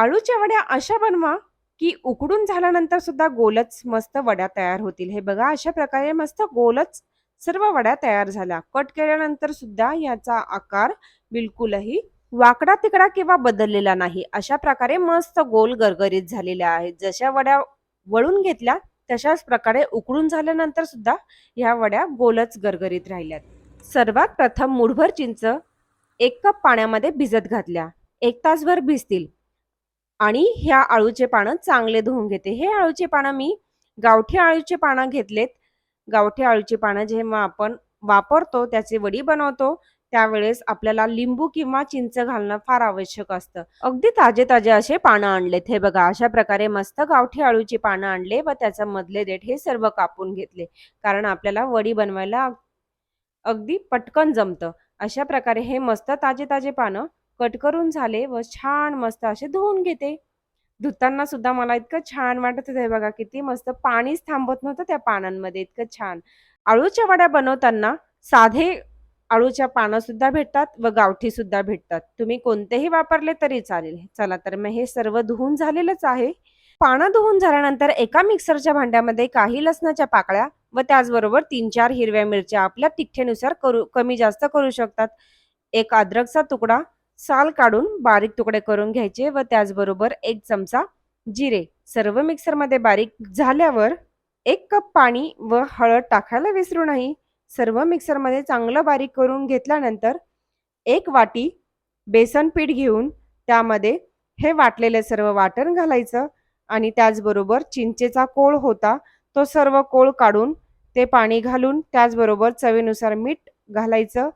आळूच्या वड्या अशा बनवा की उकडून झाल्यानंतर सुद्धा गोलच मस्त वड्या तयार होतील. हे बघा अशा प्रकारे मस्त गोलच सर्व वड्या तयार झाल्या. कट केल्यानंतर सुद्धा याचा आकार बिलकुलही वाकडा तिकडा किंवा बदललेला नाही. अशा प्रकारे मस्त गोल गरगरीत झालेल्या आहेत. जशा वड्या वळून घेतल्या तशाच प्रकारे उकडून झाल्यानंतर सुद्धा ह्या वड्या गोलच गरगरीत राहिल्यात. सर्वात प्रथम मुठभर चिंच एक कप पाण्यामध्ये भिजत घातल्या. एक तासभर भिजतील. आणि ह्या आळूचे पानं चांगले धुवून घेते. हे आळूचे पानं मी गावठी आळूचे पानं घेतलेत. गावठी आळूची पानं जेव्हा आपण वापरतो त्याचे वडी बनवतो त्यावेळेस आपल्याला लिंबू किंवा चिंच घालणं फार आवश्यक असतं. अगदी ताजे ताजे असे पानं आणलेत. हे बघा अशा प्रकारे मस्त गावठी आळूची पानं आणले व त्याचा मधले देठ हे सर्व कापून घेतले. कारण आपल्याला वडी बनवायला अगदी पटकन जमतं. अशा प्रकारे हे मस्त ताजे ताजे पानं कट करून झाले व छान मस्त असे धुवून घेते. धुताना सुद्धा मला इतकं छान वाटत होतं हे बघा किती मस्त पाणीच थांबत नव्हतं त्या पानांमध्ये इतकं छान. आळूच्या वड्या बनवताना साधे आळूच्या पानं सुद्धा भेटतात व गावठी सुद्धा भेटतात. तुम्ही कोणतेही वापरले तरी चालेल. चला तर मग हे सर्व धुवून झालेलंच आहे. पानं धुवून झाल्यानंतर एका मिक्सरच्या भांड्यामध्ये काही लसणाच्या पाकळ्या व त्याचबरोबर तीन चार हिरव्या मिरच्या आपल्या तिखटेनुसार करू कमी जास्त करू शकतात. एक अद्रकचा तुकडा साल काढून बारीक तुकडे करून घ्यायचे व त्याचबरोबर एक चमचा जिरे. सर्व मिक्सरमध्ये बारीक झाल्यावर एक कप पाणी व हळद टाकायला विसरू नाही सर्व मिक्सरमध्ये चांगलं बारीक करून घेतल्यानंतर एक वाटी बेसन पीठ घेऊन त्यामध्ये हे वाटलेले सर्व वाटण घालायचं आणि त्याचबरोबर चिंचेचा कोळ होता तो सर्व कोळ काढून ते पाणी घालून त्याचबरोबर चवीनुसार मीठ घालायचं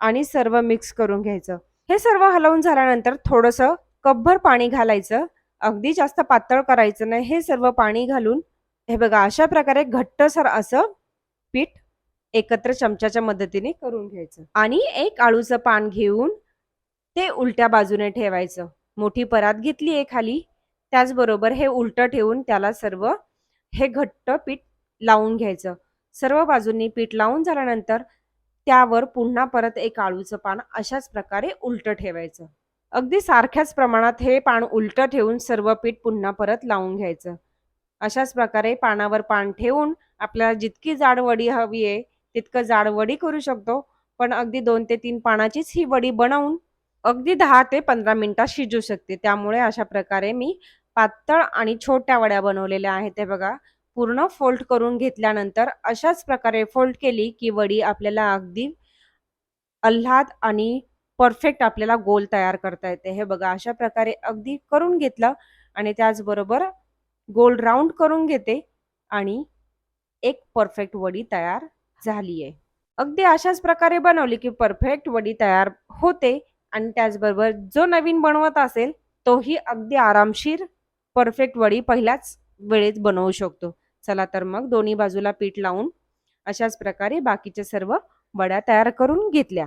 आणि सर्व मिक्स करून घ्यायचं. हे सर्व हलवून झाल्यानंतर थोडंसं कपभर पाणी घालायचं. अगदी जास्त पातळ करायचं नाही. हे सर्व पाणी घालून हे बघा अशा प्रकारे घट्टसर असं पीठ एकत्र चमच्याच्या मदतीने करून घ्यायचं. आणि एक आळूचं पान घेऊन ते उलट्या बाजूने ठेवायचं. मोठी परात घेतली आहे खाली. त्याचबरोबर हे उलटं ठेवून त्याला सर्व हे घट्ट पीठ लावून घ्यायचं. सर्व बाजूंनी पीठ लावून झाल्यानंतर त्यावर पुन्हा परत एक आळूचं पान अशाच प्रकारे उलटं ठेवायचं. अगदी सारख्याच प्रमाणात हे पान उलटं ठेवून सर्व पीठ पुन्हा परत लावून घ्यायचं. अशाच प्रकारे पानावर पान ठेवून आपल्याला जितकी जाड वडी हवी आहे तितकं जाड वडी करू शकतो. पण अगदी दोन ते तीन पानाचीच ही वडी बनवून अगदी दहा ते पंधरा मिनिटात शिजू शकते. त्यामुळे अशा प्रकारे मी पातळ आणि छोट्या वड्या बनवलेल्या आहेत. ते बघा पूर्ण फोल्ड करून घेतल्यानंतर अशाच प्रकारे फोल्ड केली की वडी आपल्याला अगदी अल्हाद आणि परफेक्ट आपल्याला गोल तयार करता येते. हे बघा अशा प्रकारे अगदी करून घेतलं आणि त्याचबरोबर गोल राऊंड करून घेते आणि एक परफेक्ट वडी तयार झाली आहे अगदी अशाच प्रकारे बनवली की परफेक्ट वडी तयार होते आणि त्याचबरोबर जो नवीन बनवत असेल तोही अगदी आरामशीर परफेक्ट वडी पहिल्याच वेळेत बनवू शकतो. चला तर मग दोन्ही बाजूला पीठ लावून अशाच प्रकारे बाकीच्या सर्व वड्या तयार करून घेतल्या.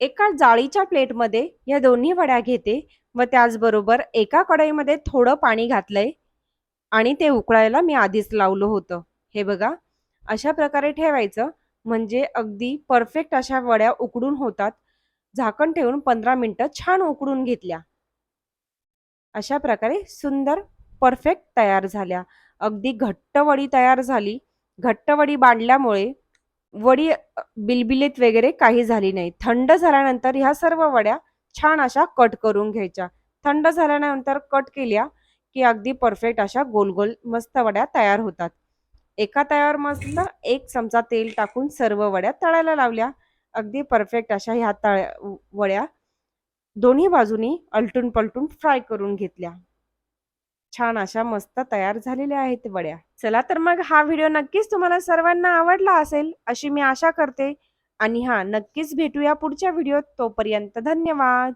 एका जाळीच्या प्लेटमध्ये या दोन्ही वड्या घेते व त्याचबरोबर एका कढईमध्ये थोडं पाणी घातलंय आणि ते उकळायला मी आधीच लावलं होतं. हे बघा अशा प्रकारे ठेवायचं म्हणजे अगदी परफेक्ट अशा वड्या उकडून होतात. झाकण ठेवून पंधरा मिनटं छान उकडून घेतल्या. अशा प्रकारे सुंदर परफेक्ट तयार झाल्या. अगदी घट्ट वडी तयार झाली. घट्ट वडी बांधल्यामुळे वडी बिलबिलीत वगैरे काही झाली नाही. थंड झाल्यानंतर ह्या सर्व वड्या छान अशा कट करून घ्यायच्या. थंड झाल्यानंतर कट केल्या की अगदी परफेक्ट अशा गोल गोल मस्त वड्या तयार होतात. एका तयार मस्त एक चमचा तेल टाकून सर्व वड्या तळायला लावल्या. अगदी परफेक्ट अशा ह्या तळ्या वड्या दोन्ही बाजूनी अलटून पलटून फ्राय करून घेतल्या. छान अशा मस्त तयार झालेल्या आहेत वड्या. चला तर मग हा व्हिडिओ नक्कीच तुम्हाला सर्वांना आवडला असेल अशी मी आशा करते. आणि हा नक्कीच भेटूया पुढच्या व्हिडिओत. तोपर्यंत धन्यवाद.